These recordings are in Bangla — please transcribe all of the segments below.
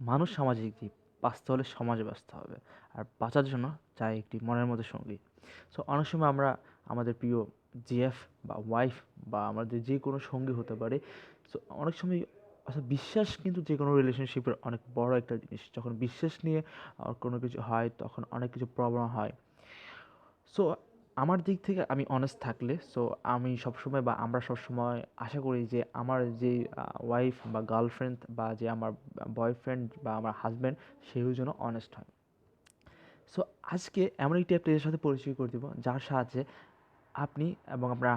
মানুষ সামাজিক জীব বাঁচতে হলে সমাজে বাঁচতে হবে। আর বাঁচার জন্য চাই একটি মনের মতো সঙ্গী। সো অনেক সময় আমরা আমাদের প্রিয় জিএফ বা ওয়াইফ বা আমাদের যে কোনো সঙ্গী হতে পারে। সো অনেক সময় আচ্ছা বিশ্বাস কিন্তু যে কোনো রিলেশনশিপের অনেক বড় একটা জিনিস। যখন বিশ্বাস নিয়ে কোনো কিছু হয়, তখন অনেক কিছু প্রবলেম হয়। সো আমার দিক থেকে আমি অনেস্ট থাকলে সো আমি সবসময় বা আমরা সবসময় আশা করি যে আমার যে ওয়াইফ বা গার্লফ্রেন্ড বা যে আমার বয়ফ্রেন্ড বা আমার হাজব্যান্ড সেও যেন অনেস্ট হয়। সো আজকে এমন একটি অ্যাপ্লিকেশনের সাথে পরিচয় করে দিব, যার সাহায্যে আপনি এবং আপনার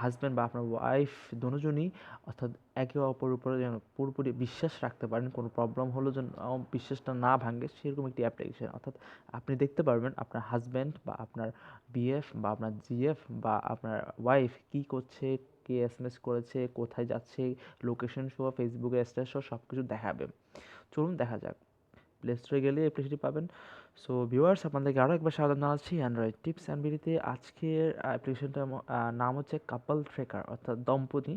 হাজব্যান্ড বা আপনার ওয়াইফ দুজনই অর্থাৎ একে অপরের উপরে যেন পুরোপুরি বিশ্বাস রাখতে পারেন, কোনো প্রবলেম হলো যেন বিশ্বাসটা না ভাঙে, সেরকম একটি অ্যাপ্লিকেশন অর্থাৎ আপনি দেখতে পারবেন আপনার হাজব্যান্ড বা আপনার বিএফ বা আপনার জিএফ বা আপনার ওয়াইফ কী করছে, কে এস এম এস করেছে, কোথায় যাচ্ছে লোকেশন সহ ফেসবুকে স্ট্যাটাস সব কিছু দেখাবে। চলুন দেখা যাক। প্লে স্টোরে গেলে অ্যাপ্লিকেশনটি পাবেন। সো ভিউয়ার্স আপনাদেরকে আরও একবার স্বাগত জানাচ্ছি। অ্যান্ড্রয়েড টিপস অ্যান্ড বিডিতে আজকের অ্যাপ্লিকেশনটার নাম হচ্ছে কাপল ট্রেকার অর্থাৎ দম্পতি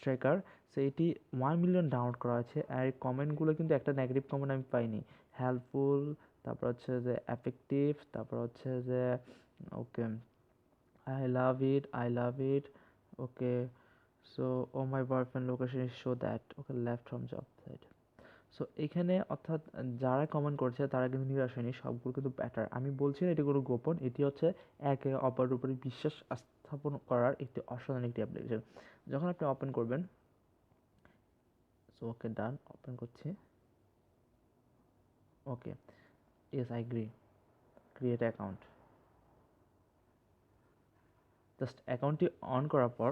ট্রেকার সো এটি ওয়ান মিলিয়ন ডাউনলোড করা আছে আর এই কমেন্টগুলো কিন্তু একটা নেগেটিভ কমেন্ট আমি পাইনি। হেল্পফুল তারপর হচ্ছে যে অ্যাফেক্টিভ তারপর হচ্ছে যে okay I love it I love it okay so oh my boyfriend location is show that okay left from job side so এখানে অর্থাৎ, যারা কমেন্ট করছে, তারা কিন্তু নিরাশ হয়নি, সবগুলো কিন্তু ব্যাটার আমি বলছি না এটি কোনো গোপন, এটি হচ্ছে একে অপরের উপরে বিশ্বাস স্থাপন করার একটি অসাধারণ একটি অ্যাপ্লিকেশন যখন আপনি ওপেন করবেন সো ওকে ডান ওপেন করছি। Okay yes I agree create account just অ্যাকাউন্টটি অন করার পর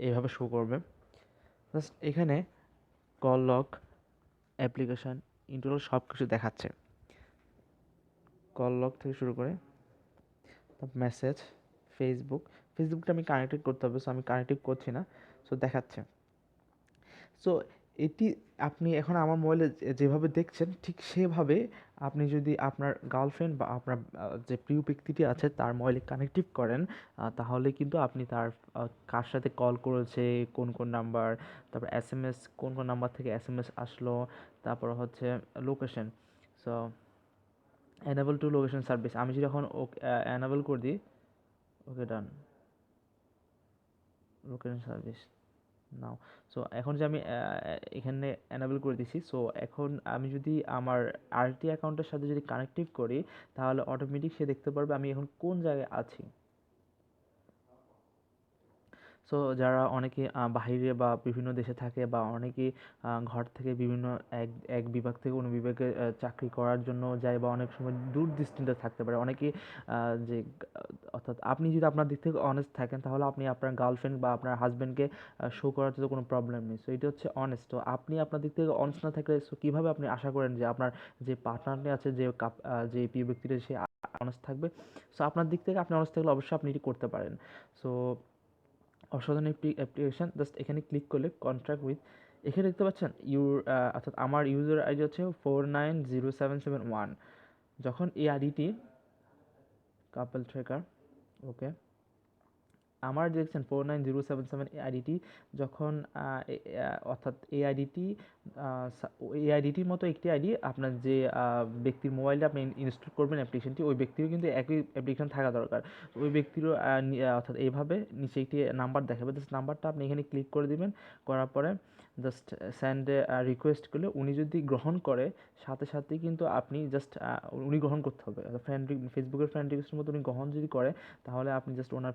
এইভাবে শো করবে। জাস্ট এখানে কল লক অ্যাপ্লিকেশান ইন্টারনাল সব কিছু দেখাচ্ছে। কল লক থেকে শুরু করে মেসেজ ফেসবুক ফেসবুকটা আমি কানেক্টেড করতে হবে সো আমি কানেক্টেড করছি না সো দেখাচ্ছে। সো এটি আপনি এখন আমার মোবাইলে যেভাবে দেখছেন, ঠিক সেভাবে আপনি যদি আপনার গার্লফ্রেন্ড বা আপনার যে প্রিয় ব্যক্তিটি আছে তার মোবাইলে কানেক্টিভ করেন তাহলে কিন্তু আপনি তার কার সাথে কল করেছে, কোন কোন নাম্বার তারপর এস এম এস কোন কোন নাম্বার থেকে এস এম এস আসলো, তারপর হচ্ছে location so enable to location service আমি যদি এখন অ্যানাবল করে দিই okay done location service now. So এখন যে আমি এখানে অ্যানাবল করে দিছি সো এখন আমি যদি আমার আরটি অ্যাকাউন্টের সাথে যদি কানেক্টিভ করি, তাহলে অটোমেটিক সে দেখতে পারবে আমি এখন কোন জায়গায় আছি। সো যারা অনেকে বাইরে বা বিভিন্ন দেশে থাকে বা অনেকে ঘর থেকে বিভিন্ন এক এক বিভাগ থেকে অন্য বিভাগে চাকরি করার জন্য যায় বা অনেক সময় দূর থাকতে পারে। অনেকে যে, অর্থাৎ আপনি যদি আপনার দিক থেকে অনেস্ট থাকেন, তাহলে আপনি আপনার গার্লফ্রেন্ড বা আপনার হাজব্যান্ডকে শো করাতে তো কোনো প্রবলেম নেই। সো এটা হচ্ছে অনেস্ট তো আপনি আপনার দিক থেকে অনেস্ট না থাকলে সো কীভাবে আপনি আশা করেন যে আপনার যে পার্টনারটি আছে, যে কাপ যে প্রিয় ব্যক্তিটা, সে অনেস্ট থাকবে? সো আপনার দিক থেকে আপনি অনেস্ট থাকলে অবশ্যই আপনি এটি করতে পারেন। সো অসাধারণ একটি অ্যাপ্লিকেশান জাস্ট এখানে ক্লিক করলে কন্ট্রাক্ট উইথ এখানে দেখতে পাচ্ছেন ইউর অর্থাৎ আমার ইউজার আইডি হচ্ছে four nine zero seven seven one যখন এই আইডিটি কাপল ট্রেকার ওকে আমার দেখছেন four nine zero seven seven আইডিটি যখন অর্থাৎ এই আইডিটি আইডিটির মতো একটি আইডি আপনার যে ব্যক্তির মোবাইলে আপনি ইনস্টল করবেন অ্যাপ্লিকেশনটি ওই ব্যক্তিরও কিন্তু একই অ্যাপ্লিকেশন থাকা দরকার। ওই ব্যক্তিরও অর্থাৎ এইভাবে নিচে একটি নাম্বার দেখাবে। নাম্বারটা আপনি এখানে ক্লিক করে দিবেন, করার পরে জাস্ট স্যান্ডে রিকোয়েস্ট করলে উনি যদি গ্রহণ করে, সাথে সাথেই কিন্তু আপনি জাস্ট উনি গ্রহণ করতে হবে। ফ্রেন্ড ফেসবুকের ফ্রেন্ড রিকোয়েস্টের মতো উনি গ্রহণ যদি করে, তাহলে আপনি জাস্ট ওনার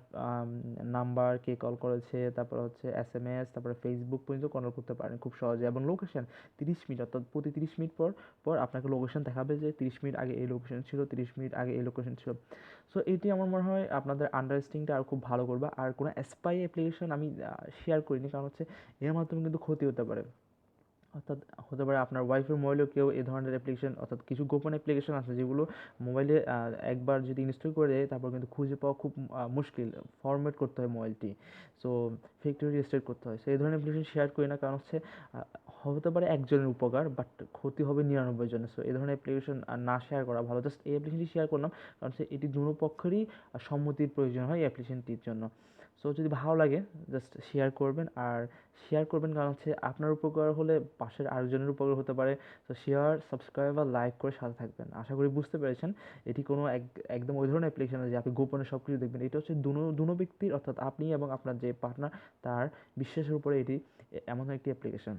নাম্বার কে কল করেছে, তারপর হচ্ছে এস এম এস তারপরে ফেসবুক পর্যন্ত কন্ট্রোল করতে পারেন খুব সহজে। এবং লোকেশন তিরিশ মিনিট, অর্থাৎ প্রতি তিরিশ মিনিট পর পর আপনাকে লোকেশন দেখাবে যে তিরিশ মিনিট আগে এই লোকেশন ছিল, তিরিশ মিনিট আগে এই লোকেশন ছিল। সো এটি আমার মনে হয় আপনাদের আন্ডারস্ট্যান্ডিংটা আর খুব ভালো করবে। আর কোনো স্পাই অ্যাপ্লিকেশন আমি শেয়ার করিনি, কারণ হচ্ছে এর মাধ্যমে কিন্তু ক্ষতি হতে পারে। অর্থাৎ হতে পারে আপনার ওয়াইফের মোবাইলেও কেউ এই ধরনের অ্যাপ্লিকেশন অর্থাৎ কিছু গোপন অ্যাপ্লিকেশন আছে যেগুলো মোবাইলে একবার যদি ইনস্টল করে দেয় তারপর কিন্তু খুঁজে পাওয়া খুব মুশকিল। ফরম্যাট করতে হয় মোবাইলটি সো ফ্যাক্টরি রেজিস্টার করতে হয়। সো এই ধরনের অ্যাপ্লিকেশন শেয়ার করি না। কারণ হচ্ছে হতে পারে একজনের উপকার বাট ক্ষতি হবে নিরানব্বই জনের। সো এই ধরনের অ্যাপ্লিকেশন না শেয়ার করা ভালো। জাস্ট এই অ্যাপ্লিকেশনটি শেয়ার করলাম। কারণ হচ্ছে এটি দুটো পক্ষেরই আহ, সম্মতির প্রয়োজন হয় এই অ্যাপ্লিকেশনটির জন্য। সো যদি ভালো লাগে জাস্ট শেয়ার করবেন। আর শেয়ার করবেন কারণ হচ্ছে আপনার উপকার হলে পাশের আরেকজনের উপকার হতে পারে। তো শেয়ার সাবস্ক্রাইব আর লাইক করে সাথে থাকবেন। আশা করি বুঝতে পেরেছেন। এটি কোনো এক- একদম ওই ধরনের অ্যাপ্লিকেশন যে আপনি গোপনে সব কিছু দেখবেন। এটা হচ্ছে দুনো দুনো ব্যক্তির অর্থাৎ আপনি এবং আপনার যে পার্টনার তার বিশ্বাসের উপরে এটি এমন একটি অ্যাপ্লিকেশন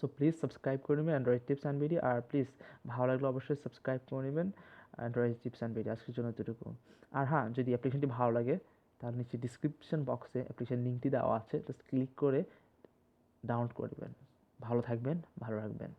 সো প্লিজ সাবস্ক্রাইব করে নেবেন অ্যান্ড্রয়েড টিপস অ্যান্ড ভিডিও আর প্লিজ ভালো লাগলে অবশ্যই সাবস্ক্রাইব করে নেবেন অ্যান্ড্রয়েড টিপস অ্যান্ড ভিডিও আজকের জন্য এতটুকু। আর হ্যাঁ যদি অ্যাপ্লিকেশনটি ভালো লাগে তার নিচে ডিসক্রিপশন বক্সে অ্যাপ্লিকেশন লিঙ্কটি দেওয়া আছে। জাস্ট ক্লিক করে ডাউনলোড করে দেবেন। ভালো থাকবেন, ভালো রাখবেন।